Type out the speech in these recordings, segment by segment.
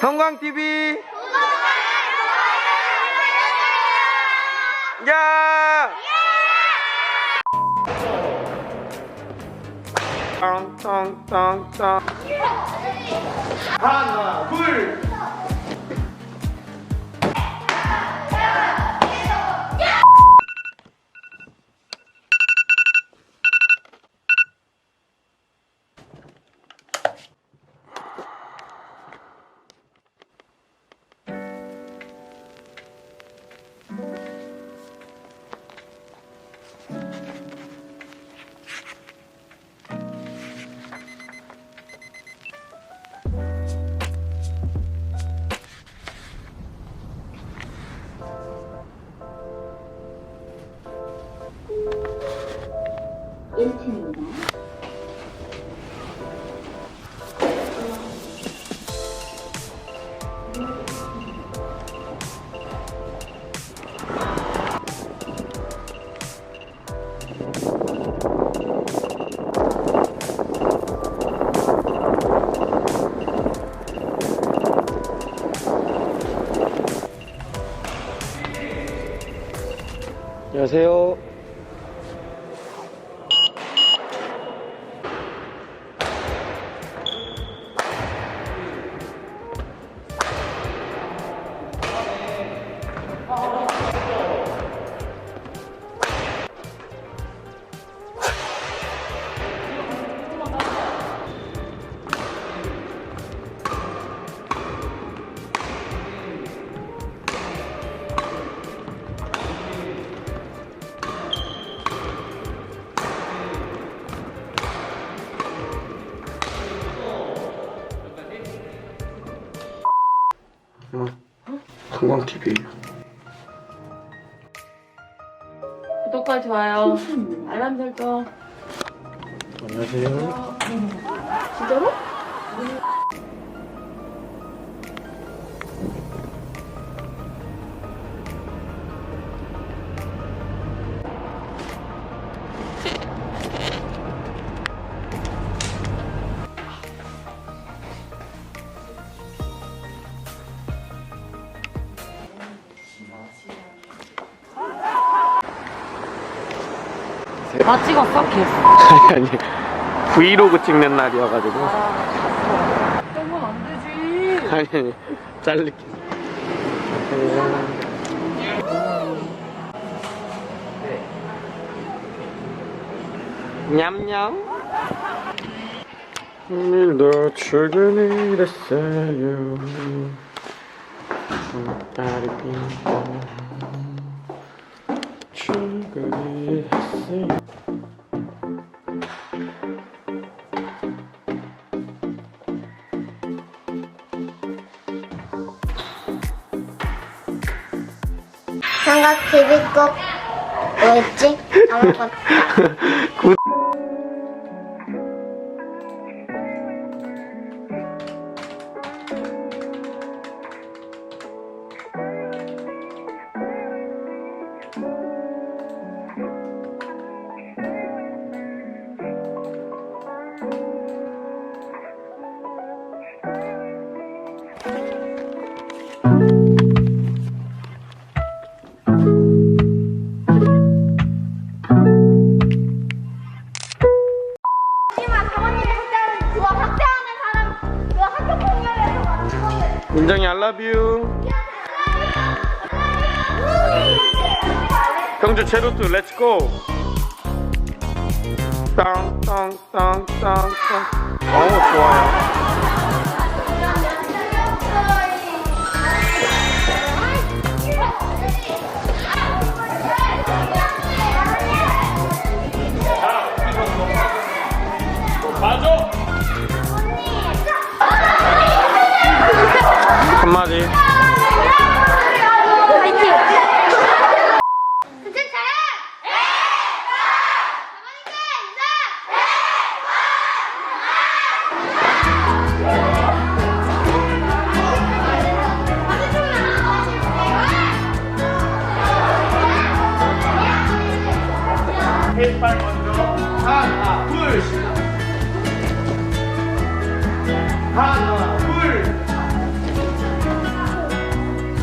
성광TV 야! 땅땅땅땅 하나 둘 안녕하세요 어, 성광TV. 구독과 좋아요, 알람 설정. 안녕하세요. 진짜로? 다 찍었어? 계속. 아니 아니. 브이로그 찍는 날이어가지고. 그러면 안 되지. 아니 아니. 잘릴게 냠냠. 오늘도 출근을 했어요. 손발이 빙 삼각 꼭 뭐였지? 아무것도 경주 제로투 렛츠고 땅땅땅땅땅. 어우 좋아요 왼발 먼저. 하나 둘 하나 둘.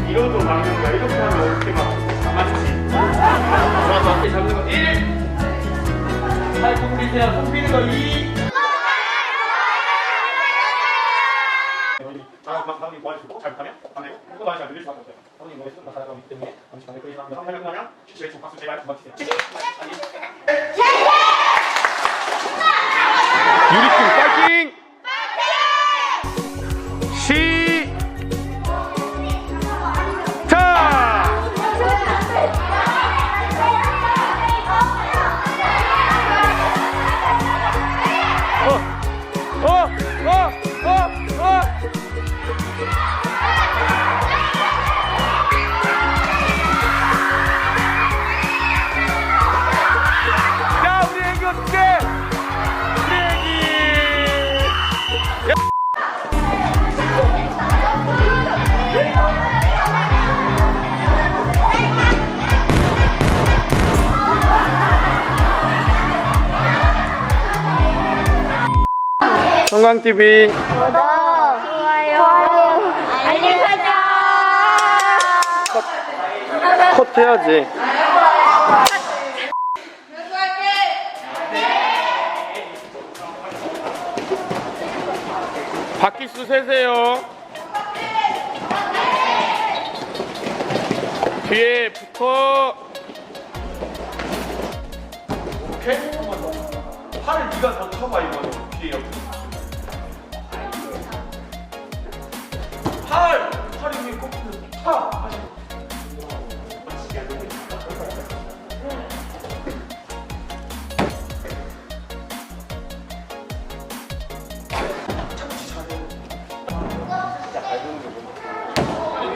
이러도 막는 거야 이렇게 하면 어떻게 막 아, 맞지? 좋아서 어깨 잡는 거 1 팔꿈치 세야 손 피는 거 2 다음이 도와주시고 잘 못하면 안 되고 이거 다시 안 들릴 수밖에 없어요. 선생님 이거 했으면 다 살아가기 때문에 잠시 간에 그리 상황에서 하려면 실수에 좀 박수 제발 한번 치세요. 유리팀 파이팅! 시 성광TV 구독, 좋아요, 알림 설정. 컷 해야지. 바퀴수 세세요. 뒤에 붙어. 오케이? 팔을 네가 더 쳐봐 이거 뒤에 옆에. 꺾이면 차! 다시.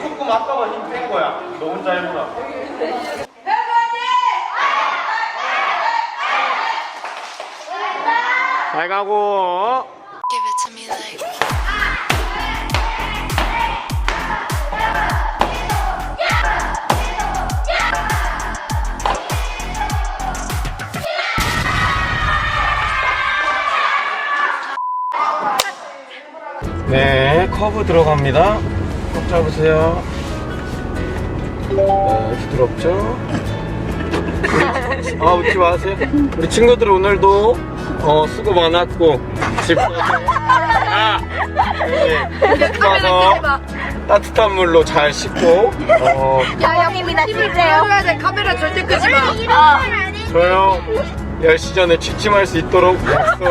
조금 아까만 힘뺀 거야. 너 혼자 해보라. 잘 가고. 커브 들어갑니다. 꼭 잡으세요. 네, 부드럽죠? 아, 웃지 마세요. 우리 친구들 오늘도 어, 수고 많았고, 집 가서, 아, 네, 집 가서 따뜻한 물로 잘 씻고, 어, 여영입니다, 진짜요. 카메라 절대 끄지 마. 아. 저요 10시 전에 취침할 수 있도록 약속.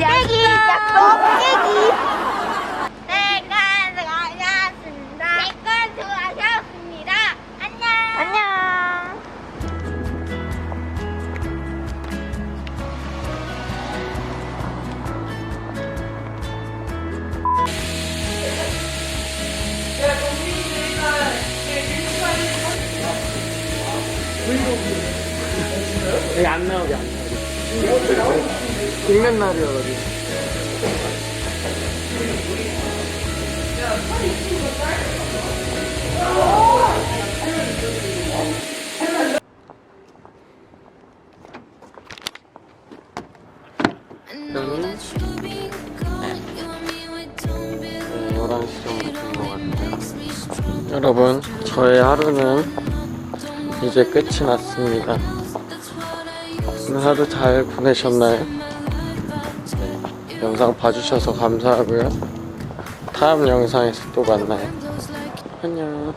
약속, 깨기. 여기 안 나오게 안 나오게. 찍는 날이어가지고. 네, 11시 정도 된것 같아요. 여러분, 저의 하루는 이제 끝이 났습니다. 오늘 하루 잘 보내셨나요? 네, 영상 봐주셔서 감사하고요. 다음 영상에서 또 만나요. 안녕.